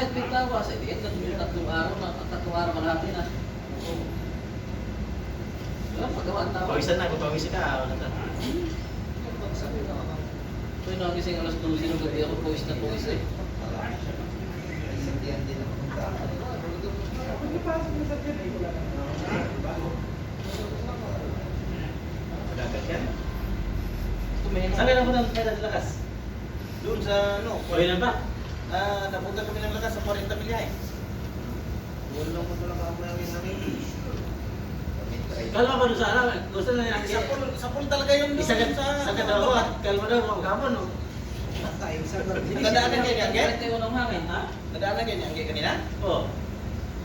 kahit may tawa, sa itiit na yung tatlong araw na, tatlong araw kalahati na. Wala, paggawa ang tawa. Pawisan na, kung pawisan ka, wala na. Ito yung nagising alas 12 ng gabi ako, pawis na pawis eh. Dagat yan. Tumingin Saan ka na punta tayo ng lakas? Doon sa ano, Uwi na ba? Ah, napunta kami ng lakas sa 40 milya eh. Wala lang ko lang ako yung namin. Kalma ba doon sa alam? Gusto na yan. Sa pool, sa pool talaga yun. Isa ka, isa ka daw at kalma daw, mga gamon. no? Nadaanan kayo niyan, Gert? 31 ng hangin, ha? Nadaanan kayo niyan, Gert, kanina? Oo.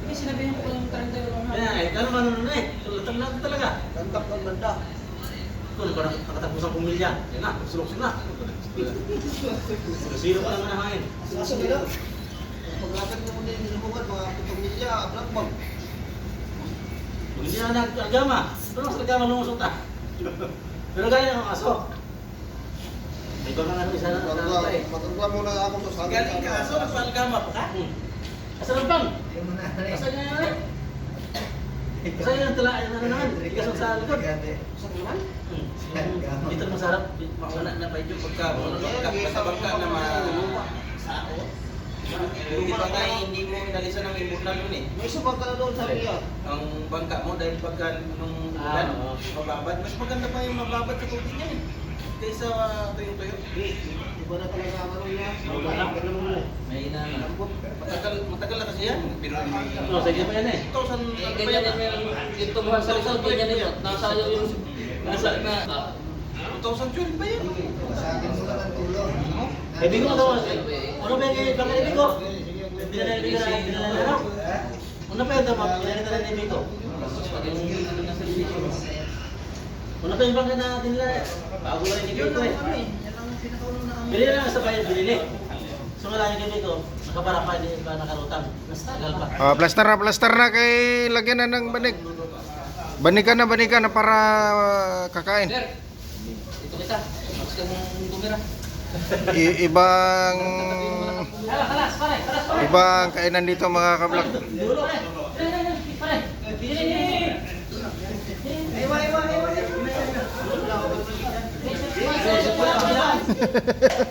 Hindi, sinabihan ko yung 31 ng Kaya hangin. eh, kalma nun na eh. Tulatang natin talaga. Lantak ng banda. Kung parang nakatapos ang pumilya. Yan na, sulok na. Silo pa naman ang hangin. Sasa nila. Paglakad mo muna yung lubungan, mga 7 milya, blackbag. Kung hindi na nag-agama, pero mas nagama lumusot ah. Pero gaya ng aso. May iba nga isa na sa pa eh. Matagla muna ako sa sabi. Galing ka aso, nagpalgama pa ka? Hmm. Asa ng pang? Asa niya yan Asa niya ang tala, ano naman? Mo sa likod. Sa naman? Hmm. Dito mo sa harap. Mauna na pa yung pagka, pagka, na ma... Sao? Hindi pa tayo, hindi mo inalisan ng imbuklan yun eh. May subang ka na doon sa niya. Ang bangka mo dahil pagka nung Ah, ulan, mababad. Mas maganda pa yung mababad sa tubig yan eh. Kaysa tuyo-tuyo. Iba na talaga ang ano niya. Wala na. May ina na. Matagal, matagal Pero Oh, sige pa yan eh. 2,000 Eh, ano pa ganyan yan din yung yung tumuhan sa likod, ganyan din yun. Nasa yung, nasa na, ah, 2,012 pa yan. Sa akin muna ng tulong. Eh, bigo daw. Ano ba yung bangka ni Bigo? Bigo na dinala na ano? Pa yung tama? Dinala ni Bigo. yung ano na sa. Ano pa yung bangka na dinala? Bago lang ni Yun Bigo lang eh. eh. Yan ang pinakauna na kami. Bili lang sa bayan, binili. So wala yung gabi ko, nakapara pa, di ba nakarutang. Mas tagal pa. Ah, plaster na, plaster na kay lagyan na ng banig. Banikan na, banikan na para ah, kakain. Sir, ito kita. Mas ka mong tumira. I- ibang ibang kainan dito mga kablog.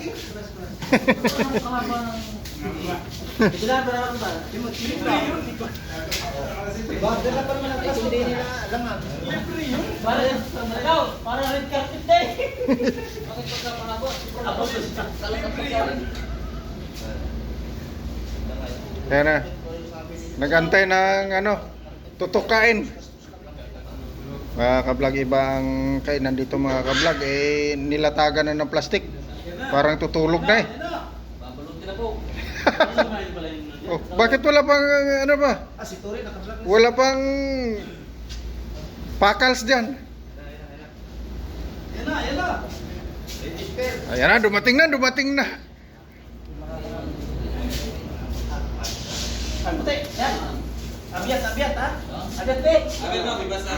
para red carpet day. Bakit pagka panabo? Ako, Talagang. Kaya na. Nagantay ng ano, tutukain. Mga kablog, ibang kainan dito mga kablog, eh nilatagan na ng plastic. Parang tutulog na eh. Oh, bakit wala pang ano ba? Ah. Wala pang pakals dyan. Yan na, yan na. Ayan na, dumating na, dumating na. Ang puti, yan. Abiat, abiat ha. Agad, be. Abiat na, bibasa.